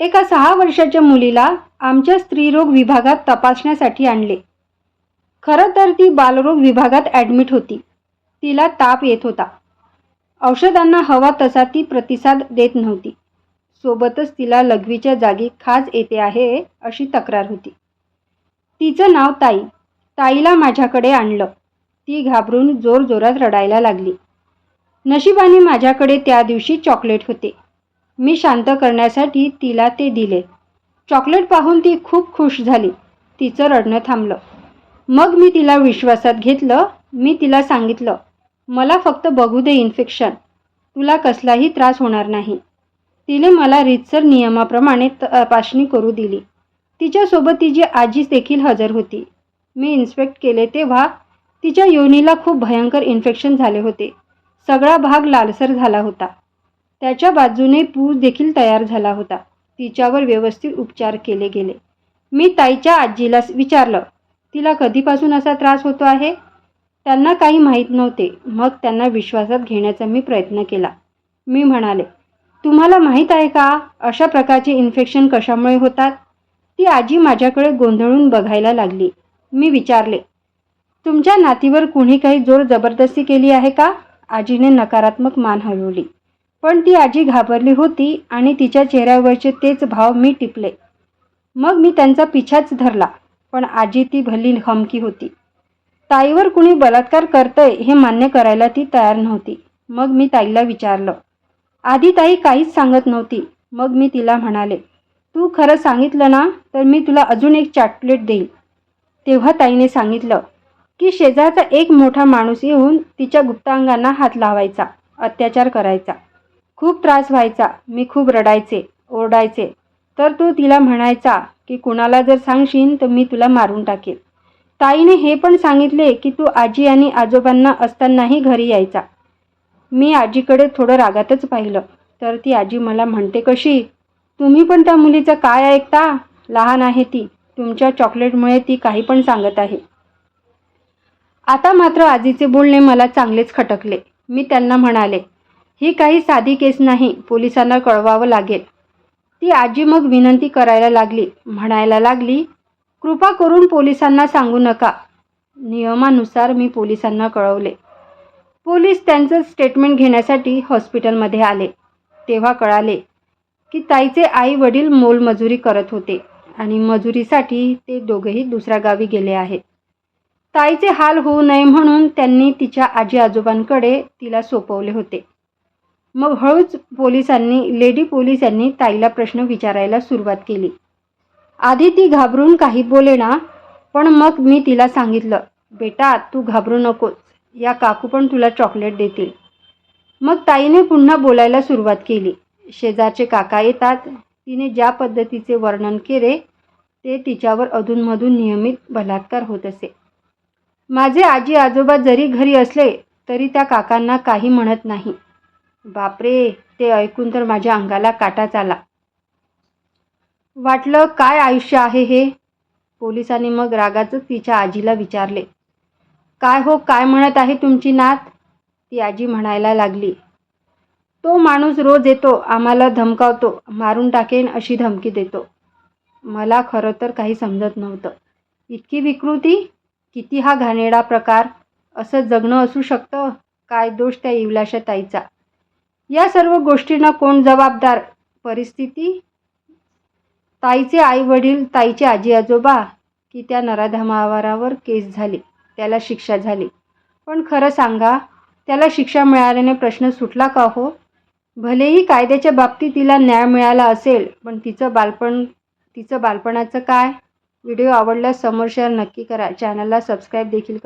एका सहा वर्षाच्या मुलीला आमच्या स्त्रीरोग विभागात तपासण्यासाठी आणले. खरं तर ती बालरोग विभागात ॲडमिट होती. तिला ताप येत होता. औषधांना हवा तसा ती प्रतिसाद देत नव्हती. सोबतच तिला लघवीच्या जागी खाज येते आहे अशी तक्रार होती. तिचं नाव ताई. ताईला माझ्याकडे आणलं. ती घाबरून जोरजोरात रडायला लागली. नशिबाने माझ्याकडे त्या दिवशी चॉकलेट होते. मी शांत करण्यासाठी तिला ते दिले. चॉकलेट पाहून ती खूप खुश झाली. तिचं रडणं थांबलं. मग मी तिला विश्वासात घेतलं. मी तिला सांगितलं मला फक्त बघू दे इन्फेक्शन. तुला कसलाही त्रास होणार नाही. तिने मला रीतसर नियमाप्रमाणे तपासणी करू दिली. तिच्यासोबत तिची आजी देखील हजर होती. मी इन्स्पेक्ट केले तेव्हा तिच्या योनीला खूप भयंकर इन्फेक्शन झाले होते. सगळा भाग लालसर झाला होता. त्याच्या बाजूने पू देखील तयार झाला होता. तिच्यावर व्यवस्थित उपचार केले गेले. मी ताईच्या आजीला विचारलं तिला कधीपासून असा त्रास होतो आहे? त्यांना काही माहीत नव्हते. मग त्यांना विश्वासात घेण्याचा मी प्रयत्न केला. मी म्हणाले तुम्हाला माहीत आहे का अशा प्रकारचे इन्फेक्शन कशामुळे होतात? ती आजी माझ्याकडे गोंधळून बघायला लागली. मी विचारले तुमच्या नातीवर कुणी काही जोर जबरदस्ती केली आहे का? आजीने नकारात्मक मान हलवली. पण ती आजी घाबरली होती आणि तिच्या चेहऱ्यावरचे तेच भाव मी टिपले. मग मी त्यांचा पिछाच धरला पण आजी ती भली हमकी होती. ताईवर कुणी बलात्कार करतंय हे मान्य करायला ती तयार नव्हती. मग मी ताईला विचारलं. आधी ताई काहीच सांगत नव्हती. मग मी तिला म्हणाले तू खरं सांगितलं ना तर मी तुला अजून एक चॉकलेट देईन. तेव्हा ताईने सांगितलं की शेजारचा एक मोठा माणूस येऊन तिच्या गुप्तांगांना हात लावायचा अत्याचार करायचा. खूप त्रास व्हायचा. मी खूप रडायचे ओरडायचे. तर तो तिला म्हणायचा की कुणाला जर सांगशील तर मी तुला मारून टाकेल. ताईने हे पण सांगितले की तू आजी आणि आजोबांना असतानाही घरी यायचा. मी आजीकडे थोडं रागातच पाहिलं. तर ती आजी मला म्हणते कशी? तुम्ही पण त्या मुलीचं काय ऐकता? लहान आहे ती. तुमच्या चॉकलेटमुळे ती काही पण सांगत आहे. आता मात्र आजीचे बोलणे मला चांगलेच खटकले. मी त्यांना म्हणाले ही काही साधी केस नाही पोलिसांना कळवावं लागेल. ती आजी मग विनंती करायला लागली. म्हणायला लागली कृपा करून पोलिसांना सांगू नका. नियमानुसार मी पोलिसांना कळवले. पोलीस त्यांचं स्टेटमेंट घेण्यासाठी हॉस्पिटलमध्ये आले. तेव्हा कळाले की ताईचे आई वडील मोलमजुरी करत होते आणि मजुरीसाठी ते दोघेही दुसऱ्या गावी गेले आहेत. ताईचे हाल होऊ नये म्हणून त्यांनी तिच्या आजी आजोबांकडे तिला सोपवले होते. मग हळूच पोलिसांनी लेडी पोलीस यांनी ताईला प्रश्न विचारायला सुरुवात केली. आधी ती घाबरून काही बोले ना पण मग मी तिला सांगितलं बेटा तू घाबरू नकोस. या काकू पण तुला चॉकलेट देतील. मग ताईने पुन्हा बोलायला सुरुवात केली. शेजारचे काका येतात. तिने ज्या पद्धतीचे वर्णन केले ते तिच्यावर अधूनमधून नियमित बलात्कार होत असे. माझे आजी आजोबा जरी घरी असले तरी त्या काकांना काही म्हणत नाही. बापरे ते ऐकून तर माझ्या अंगाला काटाच आला. वाटलं काय आयुष्य आहे हे? पोलिसांनी मग रागाचं तिच्या आजीला विचारले. काय हो काय म्हणत आहे तुमची नात? ती आजी म्हणायला लागली. तो माणूस रोज येतो आम्हाला धमकावतो मारून टाकेन अशी धमकी देतो. मला खरं तर काही समजत नव्हतं. इतकी विकृती? किती हा घाणेरडा प्रकार? असं जगणं असू शकतं? काय दोष त्या इवलाशा ताईचा? या सर्व गोष्टींना कोण जबाबदार? परिस्थिती? ताईचे आई वडील ताईचे आजी आजोबा की त्या नराधमावारावर केस झाली त्याला शिक्षा झाली. पण खरं सांगा त्याला शिक्षा मिळाल्याने प्रश्न सुटला का हो? भलेही कायद्याच्या बाबतीत तिला न्याय मिळाला असेल पण तिचं बालपण तिचं बालपणाचं काय? व्हिडिओ आवडल्यास समोर शेअर नक्की करा. चॅनलला सबस्क्राईब देखील करा.